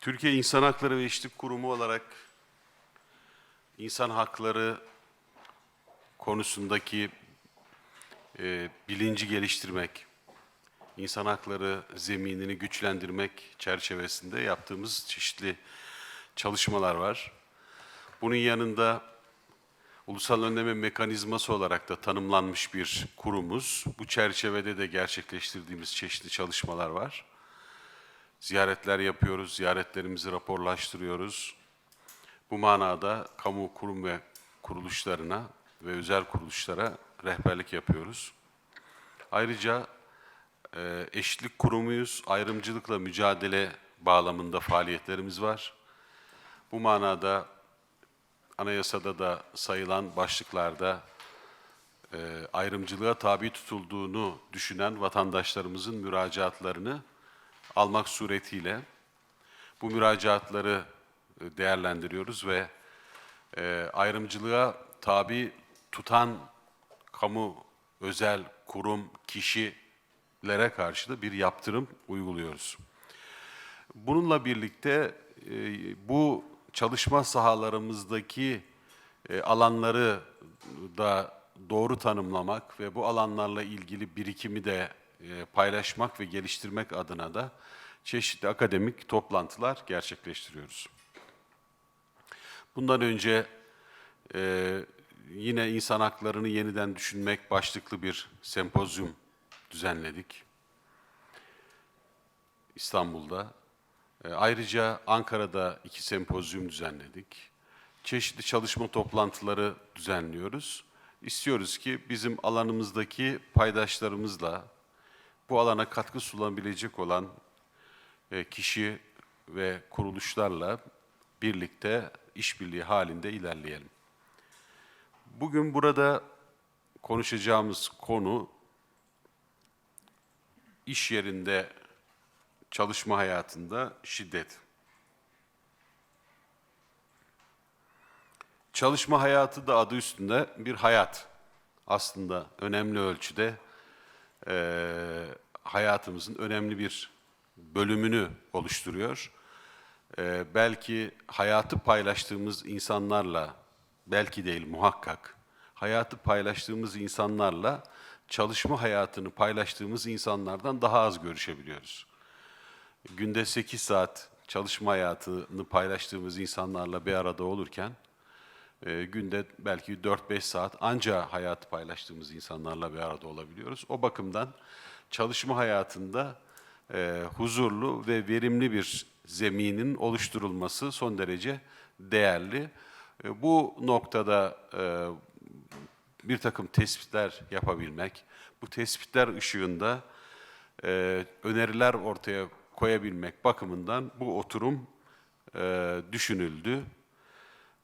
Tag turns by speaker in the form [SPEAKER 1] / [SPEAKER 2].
[SPEAKER 1] Türkiye İnsan Hakları ve Eşitlik Kurumu olarak insan hakları konusundaki e, bilinci geliştirmek, insan hakları zeminini güçlendirmek çerçevesinde yaptığımız çeşitli çalışmalar var. Bunun yanında ulusal önleme mekanizması olarak da tanımlanmış bir kurumuz. Bu çerçevede de gerçekleştirdiğimiz çeşitli çalışmalar var. Ziyaretler yapıyoruz, ziyaretlerimizi raporlaştırıyoruz. Bu manada kamu kurum ve kuruluşlarına ve özel kuruluşlara rehberlik yapıyoruz. Ayrıca e, eşitlik kurumuyuz, ayrımcılıkla mücadele bağlamında faaliyetlerimiz var. Bu manada anayasada da sayılan başlıklarda e, ayrımcılığa tabi tutulduğunu düşünen vatandaşlarımızın müracaatlarını almak suretiyle bu müracaatları e, değerlendiriyoruz ve e, ayrımcılığa tabi tutan kamu, özel, kurum, kişilere karşı da bir yaptırım uyguluyoruz. Bununla birlikte e, bu çalışma sahalarımızdaki alanları da doğru tanımlamak ve bu alanlarla ilgili birikimi de e, paylaşmak ve geliştirmek adına da çeşitli akademik toplantılar gerçekleştiriyoruz. Bundan önce e, yine insan haklarını yeniden düşünmek başlıklı bir sempozyum düzenledik. İstanbul'da. E, ayrıca Ankara'da iki sempozyum düzenledik. Çeşitli çalışma toplantıları düzenliyoruz. İstiyoruz ki bizim alanımızdaki paydaşlarımızla bu alana katkı sunabilecek olan e, kişi ve kuruluşlarla birlikte işbirliği halinde ilerleyelim. Bugün burada konuşacağımız konu iş yerinde çalışma hayatında şiddet. Çalışma hayatı da adı üstünde bir hayat. Aslında önemli ölçüde eee, hayatımızın önemli bir bölümünü oluşturuyor. Eee, belki hayatı paylaştığımız insanlarla, belki değil muhakkak, hayatı paylaştığımız insanlarla çalışma hayatını paylaştığımız insanlardan daha az görüşebiliyoruz günde 8 saat çalışma hayatını paylaştığımız insanlarla bir arada olurken e, günde belki 4-5 saat anca hayatı paylaştığımız insanlarla bir arada olabiliyoruz. O bakımdan çalışma hayatında e, huzurlu ve verimli bir zeminin oluşturulması son derece değerli. E, bu noktada e, bir takım tespitler yapabilmek, bu tespitler ışığında e, öneriler ortaya koyabilmek bakımından bu oturum e, düşünüldü.